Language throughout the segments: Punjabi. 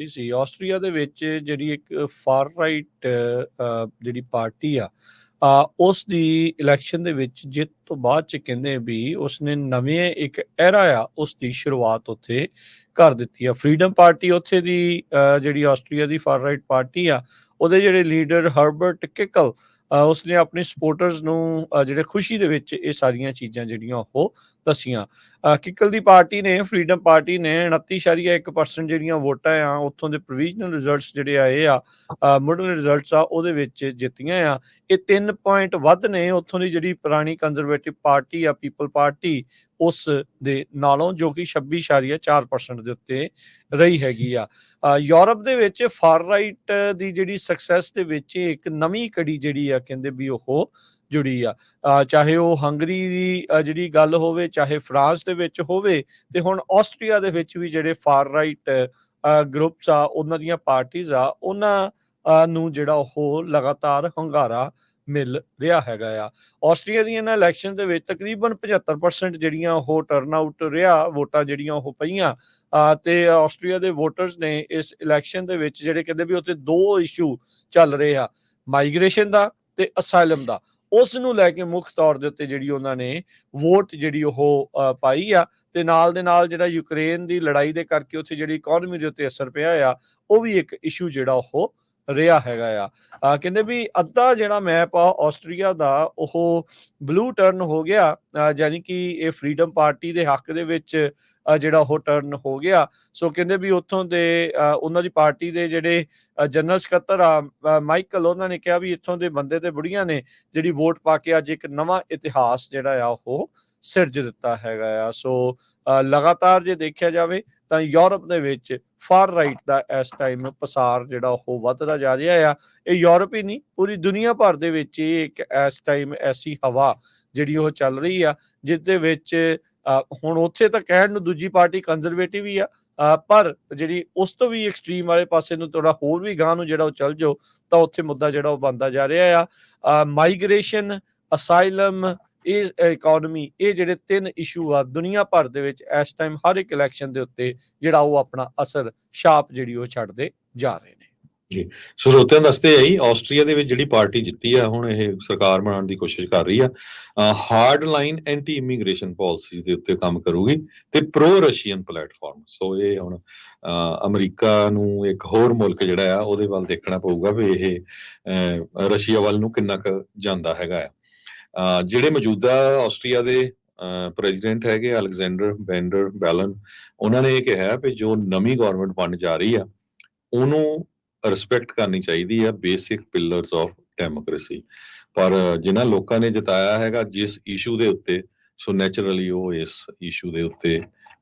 ਦੱਸੀ ਸੀ ਆਸਟਰੀਆ ਦੇ ਵਿੱਚ ਜਿਹੜੀ ਇੱਕ ਫਾਰ ਰਾਈਟ ਜਿਹੜੀ ਪਾਰਟੀ ਆ ਉਸ ਦੀ ਇਲੈਕਸ਼ਨ ਦੇ ਵਿੱਚ ਜਿੱਤ ਤੋਂ ਬਾਅਦ ਚ ਕਹਿੰਦੇ ਵੀ ਉਸਨੇ ਨਵੇਂ ਇੱਕ ਐਰਾ ਆ ਉਸ ਦੀ ਸ਼ੁਰੂਆਤ ਉੱਥੇ ਕਰ ਦਿੱਤੀ ਆ। ਫਰੀडम ਪਾਰਟੀ ਉੱਥੇ ਦੀ ਅ, ਜਿਹੜੀ ਆਸਟਰੀਆ ਦੀ ਫਾਰ ਰਾਈਟ ਪਾਰਟੀ ਆ ਉਹਦੇ ਜਿਹੜੇ ਲੀਡਰ ਹਰਬਰਟ ਕਿਕਲ ਉਸਨੇ ਆਪਣੇ ਸਪੋਰਟਰਸ ਨੂੰ ਜਿਹੜੇ ਖੁਸ਼ੀ ਦੇ ਵਿੱਚ ਇਹ ਸਾਰੀਆਂ ਚੀਜ਼ਾਂ ਜਿਹੜੀਆਂ ਉਹ ਦੱਸੀਆਂ। ਅ, ਕਿਕਲ ਦੀ ਪਾਰਟੀ ਨੇ ਫਰੀडम ਪਾਰਟੀ ਨੇ 29.1% ਜਿਹੜੀਆਂ ਵੋਟਾਂ ਆ ਉੱਥੋਂ ਦੇ ਪ੍ਰੋਵੀਜ਼ਨਲ ਰਿਜ਼ਲਟਸ ਜਿਹੜੇ ਆਏ ਆ ਮੁੱਢਲੇ ਰਿਜ਼ਲਟਸ ਆ ਉਹਦੇ ਵਿੱਚ ਜਿੱਤੀਆਂ ਆ। ਇਹ 3 ਪੁਆਇੰਟ ਵੱਧ ਨੇ ਉੱਥੋਂ ਦੀ ਜਿਹੜੀ ਪੁਰਾਣੀ ਕੰਜ਼ਰਵੇਟਿਵ ਪਾਰਟੀ ਆ ਪੀਪਲ ਪਾਰਟੀ ਉਸ ਦੇ ਨਾਲੋਂ ਜੋ ਕਿ 26.4% ਦੇ ਉੱਤੇ ਰਹੀ ਹੈਗੀ ਆ। ਯੂਰਪ ਦੇ ਵਿੱਚ ਫਾਰ ਰਾਈਟ ਦੀ ਜਿਹੜੀ ਸਕਸੈਸ ਦੇ ਵਿੱਚ ਇਹ ਇੱਕ ਨਵੀਂ ਕੜੀ ਜਿਹੜੀ ਆ, ਕਹਿੰਦੇ ਵੀ ਉਹ ਜੁੜੀ ਆ। ਚਾਹੇ ਉਹ ਹੰਗਰੀ ਦੀ ਜਿਹੜੀ ਗੱਲ ਹੋਵੇ, ਚਾਹੇ ਫਰਾਂਸ ਦੇ ਵਿੱਚ ਹੋਵੇ, ਤੇ ਹੁਣ ਆਸਟਰੀਆ ਦੇ ਵਿੱਚ ਵੀ ਜਿਹੜੇ ਫਾਰ ਰਾਈਟ ਗਰੁੱਪਸ ਆ, ਉਹਨਾਂ ਦੀਆਂ ਪਾਰਟੀਆਂ ਆ, ਉਹਨਾਂ ਨੂੰ ਜਿਹੜਾ ਉਹ ਲਗਾਤਾਰ ਹੰਗਾਰਾ ਮਿਲ ਰਿਹਾ ਹੈਗਾ ਆ। ਆਸਟਰੀਆ ਦੀਆਂ ਇਹਨਾਂ ਇਲੈਕਸ਼ਨ ਦੇ ਵਿੱਚ ਤਕਰੀਬਨ 75% ਜਿਹੜੀਆਂ ਉਹ ਟਰਨ ਆਊਟ ਰਿਹਾ, ਵੋਟਾਂ ਜਿਹੜੀਆਂ ਉਹ ਪਈਆਂ। ਤੇ ਆਸਟਰੀਆ ਦੇ ਵੋਟਰਸ ਨੇ ਇਸ ਇਲੈਕਸ਼ਨ ਦੇ ਵਿੱਚ ਜਿਹੜੇ ਕਹਿੰਦੇ ਵੀ ਉੱਥੇ ਦੋ ਇਸ਼ੂ ਚੱਲ ਰਹੇ ਆ ਮਾਈਗ੍ਰੇਸ਼ਨ ਦਾ ਤੇ ਅਸਾਈਲਮ ਦਾ। ਉਸ ਨੂੰ ਲੈ ਕੇ ਮੁੱਖ ਤੌਰ ਦੇ ਉੱਤੇ ਜਿਹੜੀ ਉਹਨਾਂ ਨੇ ਵੋਟ ਜਿਹੜੀ ਉਹ ਪਾਈ ਆ ਤੇ ਨਾਲ ਦੇ ਨਾਲ ਜਿਹੜਾ ਯੂਕਰੇਨ ਦੀ ਲੜਾਈ ਦੇ ਕਰਕੇ ਉੱਥੇ ਜਿਹੜੀ ਇਕਨੋਮੀ ਦੇ ਉੱਤੇ ਅਸਰ ਪਿਆ ਆ, ਉਹ ਵੀ ਇੱਕ ਇਸ਼ੂ ਜਿਹੜਾ ਉਹ ਰਿਹਾ ਹੈਗਾ ਆ। ਅ, ਕਹਿੰਦੇ ਵੀ ਅੱਧਾ ਜਿਹੜਾ ਮੈਪ ਆ ਆਸਟਰੀਆ ਦਾ ਉਹ ਬਲੂ ਟਰਨ ਹੋ ਗਿਆ। ਅ, ਯਾਨੀ ਕਿ ਇਹ ਫਰੀडम ਪਾਰਟੀ ਦੇ ਹੱਕ ਦੇ ਵਿੱਚ ਜਿਹੜਾ ਉਹ ਟਰਨ ਹੋ ਗਿਆ। ਸੋ ਕਹਿੰਦੇ ਵੀ ਉੱਥੋਂ ਦੇ ਅ, ਉਹਨਾਂ ਦੀ ਪਾਰਟੀ ਦੇ ਜਿਹੜੇ ਜਨਰਲ ਸਕੱਤਰ ਆ ਮਾਈਕਲ ਉਹਨਾਂ ਨੇ ਕਿਹਾ ਵੀ ਇੱਥੋਂ ਦੇ ਬੰਦੇ ਤੇ ਬੁੜੀਆਂ ਨੇ ਜਿਹੜੀ ਵੋਟ ਪਾ ਕੇ ਅੱਜ ਇੱਕ ਨਵਾਂ ਇਤਿਹਾਸ ਜਿਹੜਾ ਆ ਉਹ ਸਿਰਜ ਦਿੱਤਾ ਹੈਗਾ ਆ। ਸੋ ਲਗਾਤਾਰ ਜੇ ਦੇਖਿਆ ਜਾਵੇ ਤਾਂ ਯੂਰਪ ਦੇ ਵਿੱਚ ਫਾਰ ਰਾਈਟ ਦਾ ਇਸ ਟਾਈਮ ਪਸਾਰ ਜਿਹੜਾ ਉਹ ਵੱਧਦਾ ਜਾ ਰਿਹਾ ਆ। ਇਹ ਯੂਰਪ ਹੀ ਨਹੀਂ, ਪੂਰੀ ਦੁਨੀਆ ਭਰ ਦੇ ਵਿੱਚ ਇਹ ਇੱਕ ਇਸ ਟਾਈਮ ਐਸੀ ਹਵਾ ਜਿਹੜੀ ਉਹ ਚੱਲ ਰਹੀ ਆ ਜਿਸ ਦੇ ਵਿੱਚ ਹੁਣ ਉੱਥੇ ਤਾਂ ਕਹਿਣ ਨੂੰ ਦੂਜੀ ਪਾਰਟੀ ਕੰਜ਼ਰਵੇਟਿਵ ਹੀ ਆ ਪਰ ਜਿਹੜੀ ਉਸ ਤੋਂ ਵੀ ਐਕਸਟ੍ਰੀਮ ਵਾਲੇ ਪਾਸੇ ਨੂੰ ਥੋੜਾ ਹੋਰ ਵੀ ਗਾਂ ਨੂੰ ਜਿਹੜਾ ਉਹ ਚੱਲ ਜਾਓ, ਤਾਂ ਉੱਥੇ ਮੁੱਦਾ ਜਿਹੜਾ ਉਹ ਬੰਦਾ ਜਾ ਰਿਹਾ ਆ। ਮਾਈਗ੍ਰੇਸ਼ਨ ਅਸਾਈਲਮ ਇਹ ਇਕਨੋਮੀ ਇਹ ਜਿਹੜੇ ਤਿੰਨ ਇਸ਼ੂ ਆ ਦੁਨੀਆ ਭਰ ਦੇ ਵਿੱਚ ਇਸ ਟਾਈਮ ਹਰ ਇੱਕ ਇਲੈਕਸ਼ਨ ਦੇ ਉੱਤੇ ਜਿਹੜਾ ਉਹ ਆਪਣਾ ਅਸਰ ਛਾਪ ਜਿਹੜੀ ਉਹ ਛੱਡਦੇ ਜਾ ਰਹੇ ਨੇ। ਸਰੋਤਿਆਂ ਦੱਸਦੇ ਆਈ ਆਸਟਰੀਆ ਦੇ ਵਿੱਚ ਜਿਹੜੀ ਪਾਰਟੀ ਜਿੱਤੀ ਆ ਹੁਣ ਇਹ ਸਰਕਾਰ ਬਣਾਉਣ ਦੀ ਕੋਸ਼ਿਸ਼ ਕਰ ਰਹੀ ਆ hard line anti immigration policy ਦੇ ਉੱਤੇ ਕੰਮ ਕਰੂਗੀ ਤੇ ਪ੍ਰੋ ਰਸ਼ੀਅਨ ਪਲੇਟਫਾਰਮ ਸੋ ਇਹ ਹੁਣ ਅਹ, ਅਮਰੀਕਾ ਨੂੰ ਇੱਕ ਹੋਰ ਮੁਲਕ ਜਿਹੜਾ ਆ ਉਹਦੇ ਵੱਲ ਦੇਖਣਾ ਪਊਗਾ ਵੀ ਇਹ ਰਸ਼ੀਆ ਵੱਲ ਨੂੰ ਕਿੰਨਾ ਕੁ ਜਾਂਦਾ ਹੈਗਾ ਆ। ਜਿਹੜੇ ਮੌਜੂਦਾ ਆਸਟਰੀਆ ਦੇ ਪ੍ਰੈਜ਼ੀਡੈਂਟ ਹੈਗੇ, ਅਲੈਗਜ਼ੈਂਡਰ ਬੈਂਡਰ ਬੈਲਨ, ਉਹਨਾਂ ਨੇ ਇਹ ਕਿਹਾ ਵੀ ਜੋ ਨਵੀਂ ਗਵਰਨਮੈਂਟ ਬਣ ਜਾ ਰਹੀ ਆ, ਉਹਨੂੰ ਰਿਸਪੈਕਟ ਕਰਨੀ ਚਾਹੀਦੀ ਆ ਬੇਸਿਕ ਪਿਲਰਸ ਆਫ ਡੈਮੋਕ੍ਰੇਸੀ ਪਰ ਜਿਨ੍ਹਾਂ ਲੋਕਾਂ ਨੇ ਜਤਾਇਆ ਹੈਗਾ ਜਿਸ ਇਸ਼ੂ ਦੇ ਉੱਤੇ ਸੋ ਨੇਚਰਲੀ ਉਹ ਇਸ ਇਸ਼ੂ ਦੇ ਉੱਤੇ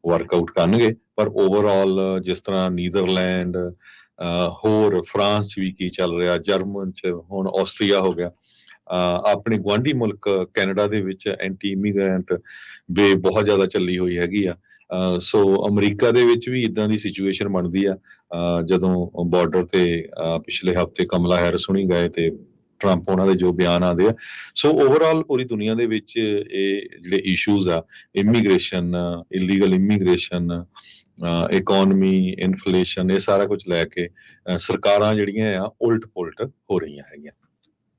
ਵਰਕਆਊਟ ਕਰਨਗੇ। ਪਰ ਓਵਰਆਲ ਜਿਸ ਤਰ੍ਹਾਂ ਨੀਦਰਲੈਂਡ ਹੋਰ ਫਰਾਂਸ 'ਚ ਵੀ ਕੀ ਚੱਲ ਰਿਹਾ ਜਰਮਨ 'ਚ ਹੁਣ ਆਸਟਰੀਆ ਹੋ ਗਿਆ ਆਪਣੇ ਗੁਆਂਢੀ ਮੁਲਕ ਕੈਨੇਡਾ ਦੇ ਵਿੱਚ ਐਂਟੀ ਇਮੀਗ੍ਰੈਂਟ ਵੇ ਬਹੁਤ ਜ਼ਿਆਦਾ ਚੱਲੀ ਹੋਈ ਹੈਗੀ ਆ। ਸੋ ਅਮਰੀਕਾ ਦੇ ਵਿੱਚ ਵੀ ਇਦਾਂ ਦੀ ਸਿਚੁਏਸ਼ਨ ਬਣਦੀ ਆ। ਜਦੋਂ ਬਾਰਡਰ ਤੇ ਪਿਛਲੇ ਹਫ਼ਤੇ ਕਮਲਾ ਹੈਰਿਸ ਹੁਣੀ ਗਏ ਤੇ ਟਰੰਪ ਉਹਨਾਂ ਦੇ ਜੋ ਬਿਆਨ ਆਦੇ ਆ। ਸੋ ਓਵਰਆਲ ਪੂਰੀ ਦੁਨੀਆ ਦੇ ਵਿੱਚ ਇਹ ਜਿਹੜੇ ਇਸ਼ੂਜ਼ ਆ immigration illegal immigration economy inflation ਇਹ ਸਾਰਾ ਕੁਝ ਲੈ ਕੇ ਸਰਕਾਰਾਂ ਜਿਹੜੀਆਂ ਆ ਉਲਟ ਪੁਲਟ ਹੋ ਰਹੀਆਂ ਹੈਗੀਆਂ।